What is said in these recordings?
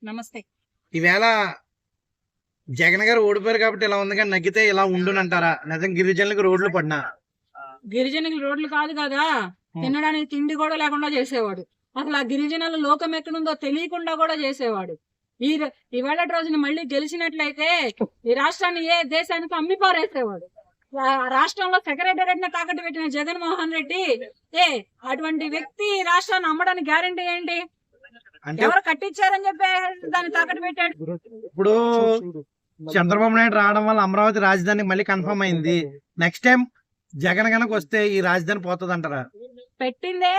నమస్తే. ఈవేళ జగన్ గారు ఓడిపోయారు కాబట్టి ఇలా ఉంది కానీ నగ్గితే ఇలా ఉండునంటారా నిజం గిరిజనులకు రోడ్లు పడినా? గిరిజనులు రోడ్లు కాదు కదా. తినడానికి తిండి కూడా లేకుండా చేసేవాడు. అసలు ఆ గిరిజనుల లోకం ఎక్కడుందో తెలియకుండా కూడా చేసేవాడు. ఈ ఈవేళ రోజున మళ్ళీ గెలిచినట్లయితే ఈ రాష్ట్రాన్ని ఏ దేశానికి అమ్మి పారేసేవాడు ఆ రాష్ట్రంలో సెక్రటరేట్ తాకట్టు పెట్టిన జగన్మోహన్ రెడ్డి ఏ అటువంటి వ్యక్తి ఈ రాష్ట్రాన్ని అమ్మడానికి గ్యారంటీ ఏంటి? అంటే ఎవరు కట్టించారని చెప్పి దాన్ని తాకట్టు పెట్టాడు. ఇప్పుడు చంద్రబాబు నాయుడు రావడం వల్ల అమరావతి రాజధాని మళ్ళీ కన్ఫర్మ్ అయింది. నెక్స్ట్ టైం జగన్ గనక వస్తే ఈ రాజధాని పోతుంది అంటారా పెట్టిందే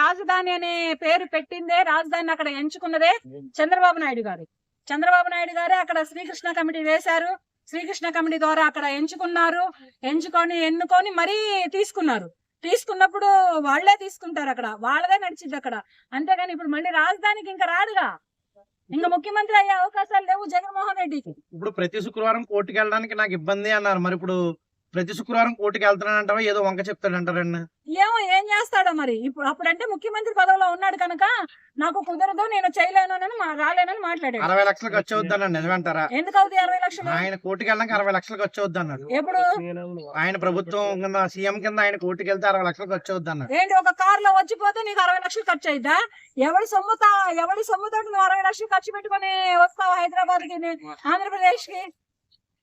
రాజధాని అనే పేరు పెట్టిందే రాజధాని అక్కడ ఎంచుకున్నదే చంద్రబాబు నాయుడు గారు. చంద్రబాబు నాయుడు గారే అక్కడ శ్రీకృష్ణ కమిటీ వేశారు. శ్రీకృష్ణ కమిటీ ద్వారా అక్కడ ఎంచుకున్నారు. ఎంచుకొని ఎన్నుకొని మరీ తీసుకున్నారు. తీసుకున్నప్పుడు వాళ్ళే తీసుకుంటారు అక్కడ. వాళ్ళదే నడిచింది అక్కడ. అంతేగాని ఇప్పుడు మళ్ళీ రాజధానికి ఇంకా రాడుగా ఇంకా ముఖ్యమంత్రి అయ్యే అవకాశాలు లేవు జగన్మోహన్ రెడ్డికి. ఇప్పుడు ప్రతి శుక్రవారం కోర్టుకి వెళ్ళడానికి నాకు ఇబ్బంది అన్నారు. మరి ఇప్పుడు ప్రతి శుక్రవారం కోర్టుకి వెళ్తానంటావా ఏదో వంక చెప్తాడంటారండి ఏమో ఏం చేస్తాడో మరి? ఇప్పుడు అప్పుడంటే ముఖ్యమంత్రి పదవిలో ఉన్నాడు కనుక నాకు కుదరదు నేను చేయలేను అని మా- రాలేనని మాట్లాడాడు. అరవై లక్షలు ఖర్చు అవుద్ది అన్నాడు నిజమంటారా? ఎందుకు అవుతాయి అరవై లక్షలు? ఆయన కోర్టుకి వెళ్ళడానికి అరవై లక్షలు ఖర్చు అవుద్ది అన్నాడు. ఎప్పుడు? ఆయన ప్రభుత్వం కింద సీఎం కింద ఆయన కోర్టుకి వెళ్తే అరవై లక్షలు ఖర్చు అవుద్ది అన్నాడు. ఏంటి ఒక కార్లో వచ్చిపోతే నీకు అరవై లక్షలు ఖర్చు అయిద్దా? ఎవడి సొమ్ముతా ఎవడి సొమ్ముతో నువ్వు అరవై లక్షలు ఖర్చు పెట్టుకొని వస్తావు హైదరాబాద్కి ఆంధ్రప్రదేశ్కి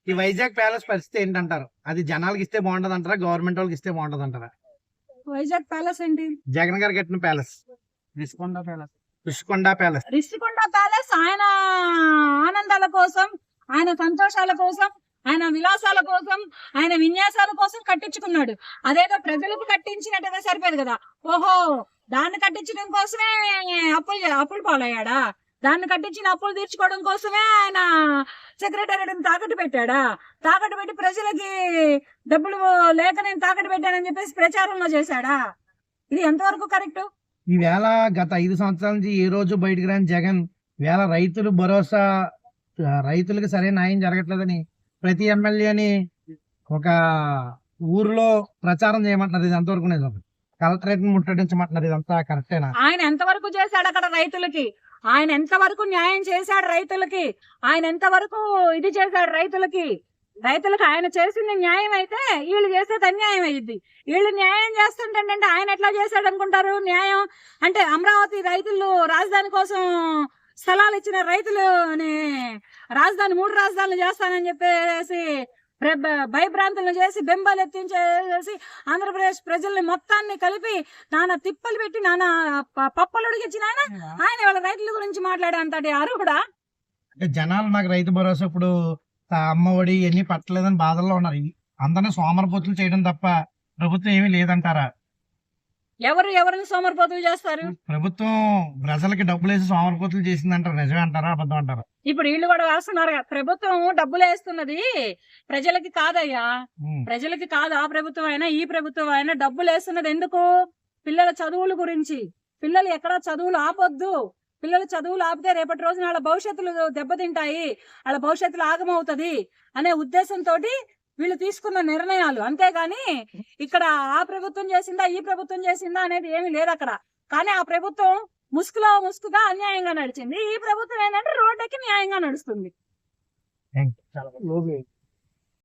ఈ వైజాగ్ ప్యాలెస్ పరిస్థితి ఏంటంటారు? అది జనాలకి ఇస్తే బాగుంటది అంటారా గవర్నమెంట్ వాళ్ళకి ఇస్తే బాగుంటది అంటారా వైజాగ్ ప్యాలెస్ ఏంటి? జగన్ గారు కట్టిన palace. Rushikonda palace. Rushikonda palace. Rushikonda palace ఆయన ఆనందాల కోసం ఆయన సంతోషాల కోసం ఆయన విలాసాల కోసం ఆయన విన్యాసాల కోసం కట్టించుకున్నాడు. అదేదో ప్రజలకు కట్టించినట్టుగా సరిపోదు కదా. ఓహో దాన్ని కట్టించడం కోసమే అప్పులు అప్పులు పాలయ్యాడా? దాన్ని కట్టించిన అప్పులు తీర్చుకోవడం కోసమే ఆయన సెక్రటరీ తాకట్టు పెట్టాడా? తాకట్టు పెట్టి ప్రజలకి డబ్బులు లేక నేను తాకట్టు పెట్టానని చెప్పేసి ప్రచారంలో చేశాడా? ఇది ఎంతవరకు కరెక్ట్? ఈవేళ గత ఐదు సంవత్సరాల నుంచి ఏ రోజు బయటకు రాని జగన్ వేళ రైతులు భరోసా రైతులకు సరైన న్యాయం జరగట్లేదని ప్రతి ఎమ్మెల్యేని ఒక ఊరిలో ప్రచారం చేయమంటున్నారు. ఇది ఎంతవరకు నిజం? కలెక్టరేట్ ముట్టడించమంటున్నారు. ఇదంతా కరెక్టేనా? ఆయన ఎంతవరకు చేశాడు అక్కడ రైతులకి? ఆయన ఎంతవరకు న్యాయం చేశాడు రైతులకి? ఆయన ఎంతవరకు ఇది చేశాడు రైతులకి? రైతులకు ఆయన చేసింది న్యాయం అయితే వీళ్ళు చేసేది అన్యాయం అయ్యింది వీళ్ళు న్యాయం చేస్తుంటే ఆయన ఎట్లా చేశాడు అనుకుంటారు? న్యాయం అంటే అమరావతి రైతులు రాజధాని కోసం స్థలాలు ఇచ్చిన రైతులు రాజధాని మూడు రాజధానులు చేస్తానని చెప్పేసి భయభ్రాంతులను చేసి బెంబాలు ఎత్తించేసి ఆంధ్రప్రదేశ్ ప్రజల్ని మొత్తాన్ని కలిపి నానా తిప్పలు పెట్టి నానా పప్పలు ఉడికించిన ఆయన ఆయన వాళ్ళ రైతుల గురించి మాట్లాడే అంతటి అర్హుడా? అంటే జనాలు నాకు రైతు భరోసా ఇప్పుడు అమ్మ ఒడి ఇవన్నీ పట్టలేదని బాధల్లో ఉన్నారు. అందరినీ సోమరపోతులు చేయడం తప్ప ప్రభుత్వం ఏమీ లేదంటారా? ఎవరు ఎవరిని సోమరిపోతులు చేస్తారు? ప్రభుత్వం ప్రజలకి డబ్బులు వేసి సోమరపోతులు చేసిందంటారు. నిజమే అంటారా? అబద్ధం అంటారా? ఇప్పుడు వీళ్ళు కూడా వేస్తున్నారు. ప్రభుత్వం డబ్బులు వేస్తున్నది ప్రజలకి కాదయ్యా. ప్రజలకి కాదు. ఆ ప్రభుత్వం అయినా ఈ ప్రభుత్వం అయినా డబ్బులు వేస్తున్నది ఎందుకు? పిల్లల చదువుల గురించి. పిల్లలు ఎక్కడ చదువులు ఆపొద్దు. పిల్లలు చదువులు ఆపితే రేపటి రోజున వాళ్ళ భవిష్యత్తులు దెబ్బతింటాయి. వాళ్ళ భవిష్యత్తులు ఆగమవుతది అనే ఉద్దేశంతో వీళ్ళు తీసుకున్న నిర్ణయాలు. అంతేగాని ఇక్కడ ఆ ప్రభుత్వం చేసిందా ఈ ప్రభుత్వం చేసిందా అనేది ఏమీ లేదు అక్కడ. కానీ ఆ ప్రభుత్వం ముసుగులో ముసుగుగా అన్యాయంగా నడిచింది. ఈ ప్రభుత్వం ఏంటంటే రోడ్డుకి న్యాయంగా నడుస్తుంది.